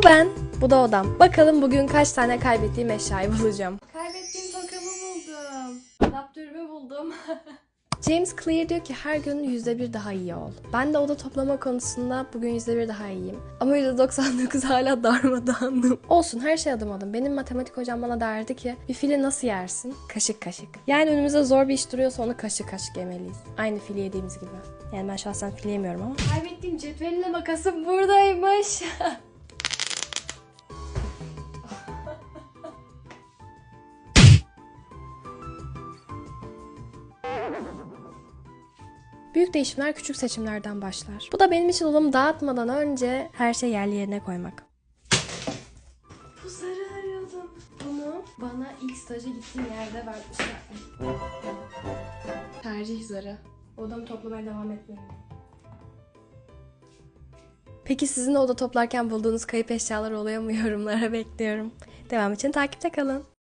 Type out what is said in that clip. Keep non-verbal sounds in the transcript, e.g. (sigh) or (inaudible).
Bu ben, bu da odam. Bakalım bugün kaç tane kaybettiğim eşyayı bulacağım. Kaybettiğim tokamı buldum. Adaptörümü buldum. (laughs) James Clear diyor ki her gün yüzde bir daha iyi ol. Ben de oda toplama konusunda bugün yüzde bir daha iyiyim. Ama yüzde 99 hala darmadağınım. Olsun her şey adım adım. Benim matematik hocam bana derdi ki bir fili nasıl yersin? Kaşık kaşık. Yani önümüzde zor bir iş duruyorsa onu kaşık kaşık yemeliyiz. Aynı fili yediğimiz gibi. Yani ben şahsen fili yemiyorum ama. Kaybettiğim cetvelinle makasım buradaymış. (laughs) Büyük değişimler küçük seçimlerden başlar. Bu da benim için odamı dağıtmadan önce her şey yerli yerine koymak. Bu zarı arıyordum. Bunu bana ilk staja gittiğim yerde vermişler. Tercih zarı. Odamı toplamaya devam etmiyorum. Peki sizin de oda toplarken bulduğunuz kayıp eşyalar oluyor mu (laughs) yorumlara bekliyorum. Devam için takipte kalın.